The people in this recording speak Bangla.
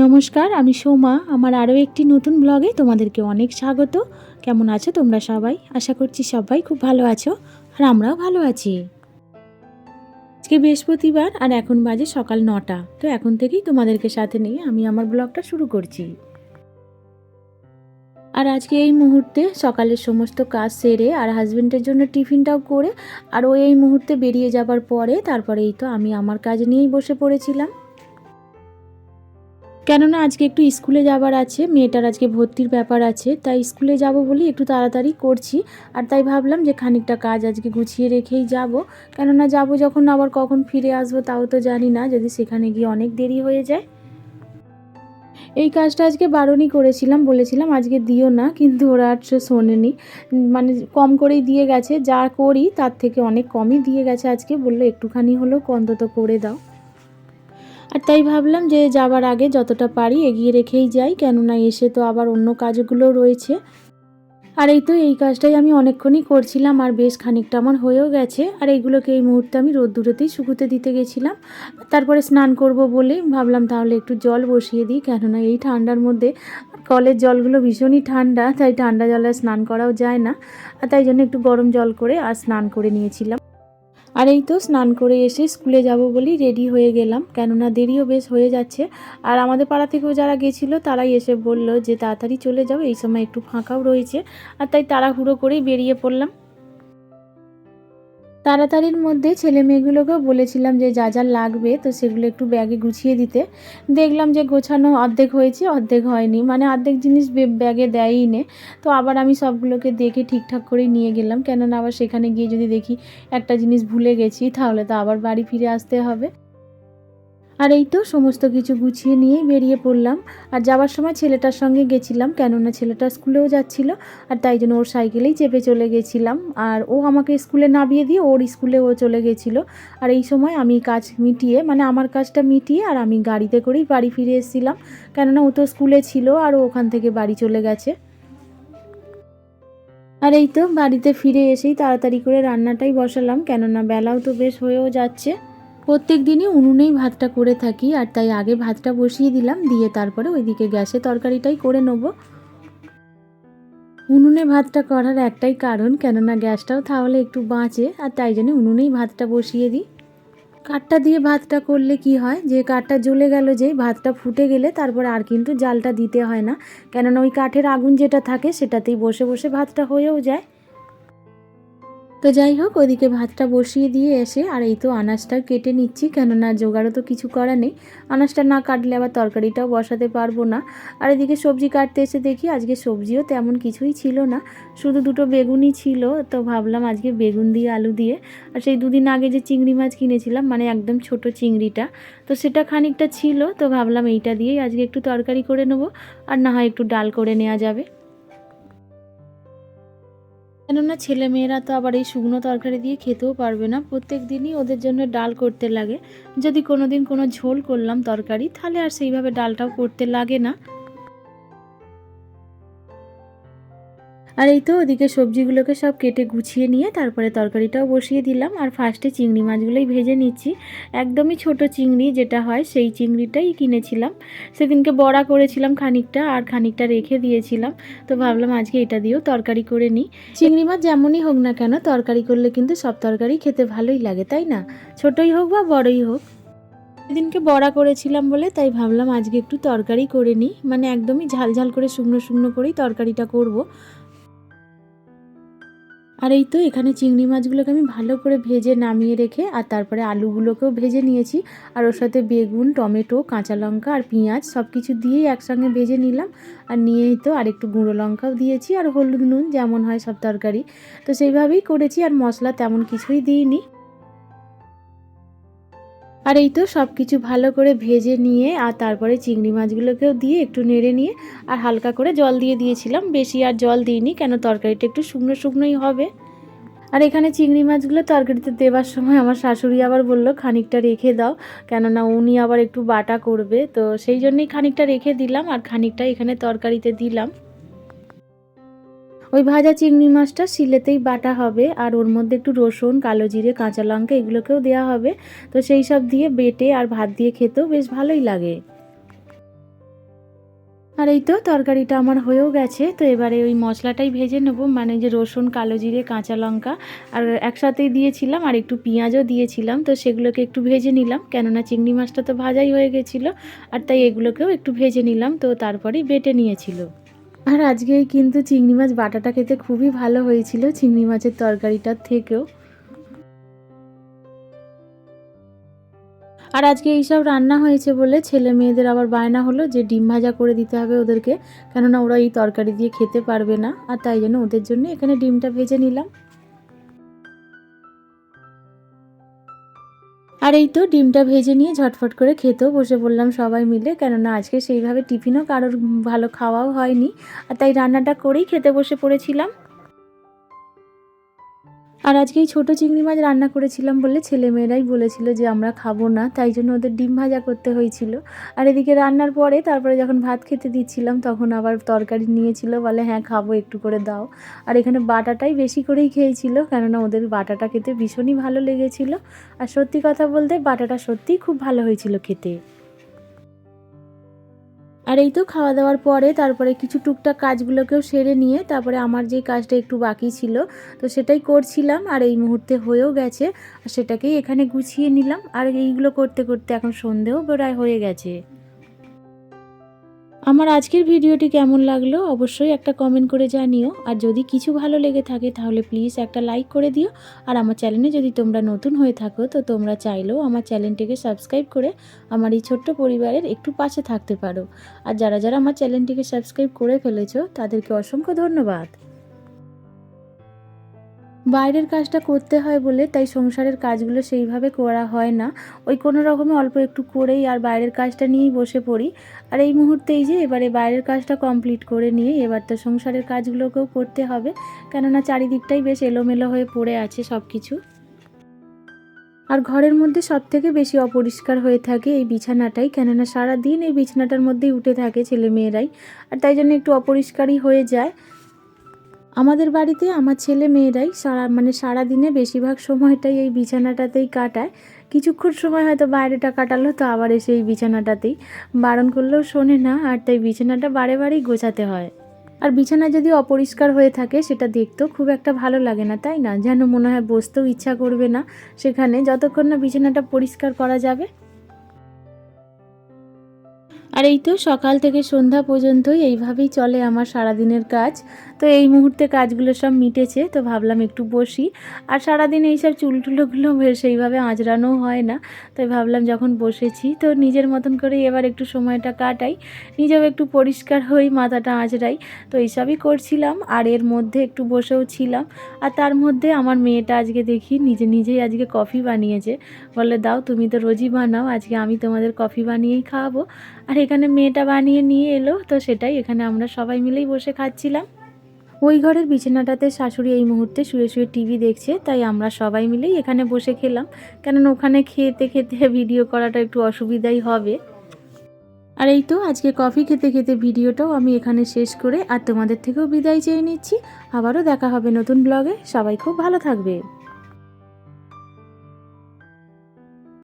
নমস্কার, আমি সোমা। আমার আরও একটি নতুন ব্লগে তোমাদেরকে অনেক স্বাগত। কেমন আছো তোমরা সবাই? আশা করছি সবাই খুব ভালো আছো আর আমরাও ভালো আছি। আজকে বৃহস্পতিবার আর এখন বাজে সকাল নটা। তো এখন থেকেই তোমাদেরকে সাথে নিয়ে আমি আমার ব্লগটা শুরু করছি। আর আজকে এই মুহূর্তে সকালের সমস্ত কাজ সেরে আর হাজব্যান্ডের জন্য টিফিনটাও করে আর ও এই মুহূর্তে বেরিয়ে যাবার পরে তারপরেই তো আমি আমার কাজ নিয়েই বসে পড়েছিলাম। কেননা আজকে একটু স্কুলে যাবার আছে, মেয়েটার আজকে ভর্তির ব্যাপার আছে, তাই স্কুলে যাব বলে একটু তাড়াতাড়ি করছি। আর তাই ভাবলাম যে খানিকটা কাজ আজকে গুছিয়ে রেখেই যাব। কেননা যাব যখন আবার কখন ফিরে আসব তাও তো জানি না, যদি সেখানে গিয়ে অনেক দেরি হয়ে যায়। এই কাজটা আজকে বারণই করেছিলাম, বলেছিলাম আজকে দিও না, কিন্তু ওরা আর শোনেনি। মানে কম করেই দিয়ে গেছে, যা করি তার থেকে অনেক কমই দিয়ে গেছে আজকে, বলল একটুখানি হলেও অন্তত করে দাও। আর তাই ভাবলাম যে যাবার আগে যতটা পারি এগিয়ে রেখেই যাই, কেননা এসে তো আবার অন্য কাজগুলো রয়েছে। আর এই তো এই কাজটাই আমি অনেকক্ষণই করছিলাম, আর বেশ খানিকটা আমার হয়েও গেছে। আর এইগুলোকে এই মুহূর্তে আমি রোদ রোদ্দুরেতেই শুকুতে দিতে গেছিলাম। তারপরে স্নান করব বলে ভাবলাম তাহলে একটু জল বসিয়ে দিই, কেননা এই ঠান্ডার মধ্যে কলের জলগুলো ভীষণই ঠান্ডা, তাই ঠান্ডা জলে স্নান করাও যায় না। আর তাই জন্য একটু গরম জল করে আর স্নান করে নিয়েছিলাম। আর এই তো স্নান করে এসে স্কুলে যাব বলেই রেডি হয়ে গেলাম। কেননা দেরিও বেশ হয়ে যাচ্ছে। আর আমাদের পাড়া থেকেও যারা গেছিল, তারাই এসে বলল যে, তাড়াতাড়ি চলে যাও, এই সময় একটু ফাঁকাও রয়েছে। আর তাই তাড়াহুড়ো করেই বেরিয়ে পড়লাম। তাড়াতাড়ির মধ্যে ছেলে মেয়েগুলোকেও বলেছিলাম যে যা যা লাগবে তো সেগুলো একটু ব্যাগে গুছিয়ে দিতে। দেখলাম যে গোছানো অর্ধেক হয়েছে, অর্ধেক হয়নি। মানে অর্ধেক জিনিস ব্যাগে দেয়ই নে তো আবার আমি সবগুলোকে দেখে ঠিকঠাক করেই নিয়ে গেলাম। কেননা আবার সেখানে গিয়ে যদি দেখি একটা জিনিস ভুলে গেছি, তাহলে তো আবার বাড়ি ফিরে আসতে হবে। আর এই তো সমস্ত কিছু গুছিয়ে নিয়েই বেরিয়ে পড়লাম। আর যাওয়ার সময় ছেলেটার সঙ্গে গেছিলাম, কেননা ছেলেটা স্কুলেও যাচ্ছিল আর তাই জন্য ওর সাইকেলেই চেপে চলে গেছিলাম। আর ও আমাকে স্কুলে নামিয়ে দিয়ে ওর স্কুলে ও চলে গেছিল। আর এই সময় আমি কাজ মিটিয়ে মানে আমার কাজটা মিটিয়ে আর আমি গাড়িতে করেই বাড়ি ফিরে এসেছিলাম। কেননা ও তো স্কুলে ছিল আর ওখান থেকে বাড়ি চলে গেছে। আর এই তো বাড়িতে ফিরে এসেই তাড়াতাড়ি করে রান্নাটাই বসালাম, কেননা বেলাও তো বেশ হয়েও যাচ্ছে। প্রত্যেক দিনই উনুনেই ভাতটা করে থাকি আর তাই আগে ভাতটা বসিয়ে দিলাম, দিয়ে তারপরে ওইদিকে গ্যাসে তরকারিটাই করে নেব। উনুনে ভাতটা করার একটাই কারণ, কেননা গ্যাসটাও তাহলে একটু বাঁচে আর তাই জন্য উনুনেই ভাতটা বসিয়ে দিই। কাঠটা দিয়ে ভাতটা করলে কি হয়, যে কাঠটা জ্বলে গেল যে ভাতটা ফুটে গেলে তারপর আর কিন্তু জালটা দিতে হয় না। কেননা ওই কাঠের আগুন যেটা থাকে সেটাতেই বসে বসে ভাতটা হয়েও যায়। তো যাই হোক ওদিকে ভাতটা বসিয়ে দিয়ে এসে, আর এই তো আনাজটা কেটে নিচ্ছি। কেননা জোগাড়ও তো কিছু করা নেই। আনাজটা না কাটলে আবার তরকারিটাও বসাতে পারব না। আর এদিকে সবজি কাটতে এসে দেখি আজকে সবজিও তেমন কিছুই ছিল না। শুধু দুটো বেগুনই ছিল, তো ভাবলাম আজকে বেগুন দিয়ে, আলু দিয়ে। আর সেই দুদিন আগে যে চিংড়ি মাছ কিনেছিলাম মানে একদম ছোট চিংড়িটা, তো সেটা খানিকটা ছিল, তো ভাবলাম এইটা দিয়েই আজকে একটু তরকারি করে নেব। আর না হয় একটু ডাল করে নেওয়া যাবে। কেননা ছেলেমেয়েরা তো আবার এই শুকনো তরকারি দিয়ে খেতেও পারবে না। প্রত্যেক দিনই ওদের জন্য ডাল করতে লাগে। যদি কোনো দিন কোনো ঝোল করলাম তরকারি, তাহলে আর সেইভাবে ডালটাও করতে লাগে না। আর এই তো ওদিকে সবজিগুলোকে সব কেটে গুছিয়ে নিয়ে তারপরে তরকারিটাও বসিয়ে দিলাম। আর ফার্স্টে চিংড়ি মাছগুলোই ভেজে নিচ্ছি। একদমই ছোট চিংড়ি যেটা হয়, সেই চিংড়িটাই কিনেছিলাম। সেদিনকে বড়া করেছিলাম খানিকটা আর খানিকটা রেখে দিয়েছিলাম। তো ভাবলাম আজকে এটা দিয়েও তরকারি করে নিই। চিংড়ি মাছ যেমনই হোক না কেন, তরকারি করলে কিন্তু সব তরকারি খেতে ভালোই লাগে, তাই না? ছোটই হোক বা বড়ই হোক। সেদিনকে বড়া করেছিলাম বলে, তাই ভাবলাম আজকে একটু তরকারি করে নিই। মানে একদমই ঝাল ঝাল করে শুকনো শুকনো করেই তরকারিটা করব। আর এই তো এখানে চিংড়ি মাছগুলোকে আমি ভালো করে ভেজে নামিয়ে রেখে আর তারপরে আলুগুলোকেও ভেজে নিয়েছি। আর ওর সাথে বেগুন, টমেটো, কাঁচা লঙ্কা আর পেঁয়াজ সব কিছু দিয়েই একসঙ্গে ভেজে নিলাম। আর নিয়েই তো আর একটু গুঁড়ো লঙ্কাও দিয়েছি আর হলুদ নুন যেমন হয় সব তরকারি। তো সেইভাবেই করেছি আর মশলা তেমন কিছুই দিইনি। আর এই তো সব কিছু ভালো করে ভেজে নিয়ে আর তারপরে চিংড়ি মাছগুলোকেও দিয়ে একটু নেড়ে নিয়ে আর হালকা করে জল দিয়ে দিয়েছিলাম। বেশি আর জল দিইনি, কেন তরকারিটা একটু শুকনো শুকনোই হবে। আর এখানে চিংড়ি মাছগুলো তরকারিতে দেওয়ার সময় আমার শাশুড়ি আবার বলল, খানিকটা রেখে দাও। কেননা উনি আবার একটু বাটা করবে, তো সেই জন্যই খানিকটা রেখে দিলাম আর খানিকটা এখানে তরকারিতে দিলাম। ওই ভাজা চিংড়ি মাছটা শিলেতেই বাটা হবে, আর ওর মধ্যে একটু রসুন, কালো জিরে, কাঁচা লঙ্কা এগুলোকেও দেওয়া হবে। তো সেই সব দিয়ে বেটে আর ভাত দিয়ে খেতেও বেশ ভালোই লাগে। আর এই তো তরকারিটা আমার হয়েও গেছে, তো এবারে ওই মশলাটাই ভেজে নেব। মানে যে রসুন, কালো জিরে, কাঁচা লঙ্কা, আর একসাথেই দিয়েছিলাম, আর একটু পেঁয়াজও দিয়েছিলাম, তো সেগুলোকে একটু ভেজে নিলাম। কেননা চিংড়ি মাছটা তো ভাজাই হয়ে গেছিল, আর তাই এগুলোকেও একটু ভেজে নিলাম, তো তারপরেই বেটে নিয়েছিল। আর আজকে কিন্তু চিংড়ি মাছ বাটাটা খেতে খুবই ভালো হয়েছিল চিংড়ি মাছের তরকারিটার থেকেও। আর আজকে এইসব রান্না হয়েছে বলে ছেলে মেয়েদের আবার বায়না হলো যে ডিম ভাজা করে দিতে হবে ওদেরকে, কেননা ওরা এই তরকারি দিয়ে খেতে পারবে না, আর তাই জন্য ওদের জন্য এখানে ডিমটা ভেজে নিলাম। আর এই তো ডিমটা ভেজে নিয়ে ঝটফট করে খেতেও বসে পড়লাম সবাই মিলে, কেননা আজকে সেইভাবে টিফিনও কারোর ভালো খাওয়াও হয়নি। আর তাই রান্নাটা করেই খেতে বসে পড়েছিলাম। আর আজকে এই ছোটো চিংড়ি মাছ রান্না করেছিলাম বলে ছেলেমেয়েরাই বলেছিল যে আমরা খাব না, তাই জন্য ওদের ডিম ভাজা করতে হয়েছিল। আর এদিকে রান্নার পরে তারপরে যখন ভাত খেতে দিচ্ছিলাম তখন আবার তরকারি নিয়েছিল, বলে হ্যাঁ খাব, একটু করে দাও। আর এখানে বাটাটাই বেশি করেই খেয়েছিল, কেননা ওদের বাটাটা খেতে ভীষণই ভালো লেগেছিল। আর সত্যি কথা বলতে বাটাটা সত্যিই খুব ভালো হয়েছিল খেতে। আর এই তো খাওয়া দাওয়ার পরে তারপরে কিছু টুকটাক কাজগুলোকেও সেরে নিয়ে তারপরে আমার যে কাজটা একটু বাকি ছিল, তো সেটাই করছিলাম আর এই মুহূর্তে হয়েও গেছে। আর সেটাকেই এখানে গুছিয়ে নিলাম। আর এইগুলো করতে করতে এখন সন্ধেও প্রায় হয়ে গেছে। আমার আজকের ভিডিওটি কেমন লাগল অবশ্যই একটা কমেন্ট করে জানিও। আর যদি কিছু ভালো লেগে থাকে তাহলে প্লিজ একটা লাইক করে দিও। আর আমার চ্যানেলে যদি তোমরা নতুন হয়ে থাকো তো তোমরা চাইলেও আমার চ্যানেলটিকে সাবস্ক্রাইব করে আমার এই ছোট্ট পরিবারের একটু পাশে থাকতে পারো। আর যারা যারা আমার চ্যানেলটিকে সাবস্ক্রাইব করে ফেলেছো তাদেরকে অসংখ্য ধন্যবাদ। বাইরের কাজটা করতে হয় বলে, তাই সংসারের কাজগুলো সেইভাবে করা হয় না। ওই কোনো রকমে অল্প একটু করেই আর বাইরের কাজটা নিয়েই বসে পড়ি। আর এই মুহূর্তেই যে এবারে বাইরের কাজটা কমপ্লিট করে নিয়ে এবার তো সংসারের কাজগুলোকেও করতে হবে। কেননা চারিদিকটাই বেশ এলোমেলো হয়ে পড়ে আছে সব কিছু আর ঘরের মধ্যে সব থেকে বেশি অপরিষ্কার হয়ে থাকে এই বিছানাটাই। কেননা সারা দিন এই বিছানাটার মধ্যেই উঠে থাকে ছেলে মেয়েরাই আর তাই জন্য একটু অপরিষ্কারই হয়ে যায়। আমাদের বাড়িতে আমার ছেলে মেয়েরাই সারা মানে সারা দিনে বেশিরভাগ সময়টাই এই বিছানাটাতেই কাটায়। কিছুক্ষণ সময় হয়তো বাইরেটা কাটালো তো আবার এসে এই বিছানাটাতেই। বারণ করলেও শোনে না, আর তাই বিছানাটা বারে বারেই গোছাতে হয়। আর বিছানা যদি অপরিষ্কার হয়ে থাকে, সেটা দেখতেও খুব একটা ভালো লাগে না, তাই না? যেন মনে হয় বসতেও ইচ্ছা করবে না সেখানে। যতক্ষণ না বিছানাটা পরিষ্কার করা যাবে। আর এই তো সকাল থেকে সন্ধ্যা পর্যন্তই এইভাবেই চলে আমার সারাদিনের কাজ। তো এই মুহূর্তে কাজগুলো সব মিটেছে, তো ভাবলাম একটু বসি। আর সারাদিন এইসব চুলটুলোগুলো সেইভাবে আঁচড়ানো হয় না, তাই ভাবলাম যখন বসেছি তো নিজের মতন করে এবার একটু সময়টা কাটাই। নিজেও একটু পরিষ্কার হই, মাথাটা আঁচড়াই, তো এইসবই করছিলাম। আর এর মধ্যে একটু বসেও ছিলাম। আর তার মধ্যে আমার মেয়েটা আজকে দেখি নিজে নিজেই আজকে কফি বানিয়েছে। বলে, দাও তুমি তো রোজই বানাও, আজকে আমি তোমাদের কফি বানিয়েই খাওয়াবো। আর এখানে মেয়েটা বানিয়ে নিয়ে এলো, তো সেটাই এখানে আমরা সবাই মিলেই বসে খাচ্ছিলাম। ওই ঘরের বিছানাটাতে শাশুড়ি এই মুহূর্তে শুয়ে শুয়ে টিভি দেখছে, তাই আমরা সবাই মিলেই এখানে বসে খেলাম। কেননা ওখানে খেতে খেতে ভিডিও করাটা একটু অসুবিধাই হবে। আর এই তো আজকে কফি খেতে খেতে ভিডিওটাও আমি এখানে শেষ করে আর তোমাদের থেকেও বিদায় চেয়ে নিচ্ছি। আবারও দেখা হবে নতুন ব্লগে সবাই খুব ভালো থাকবে।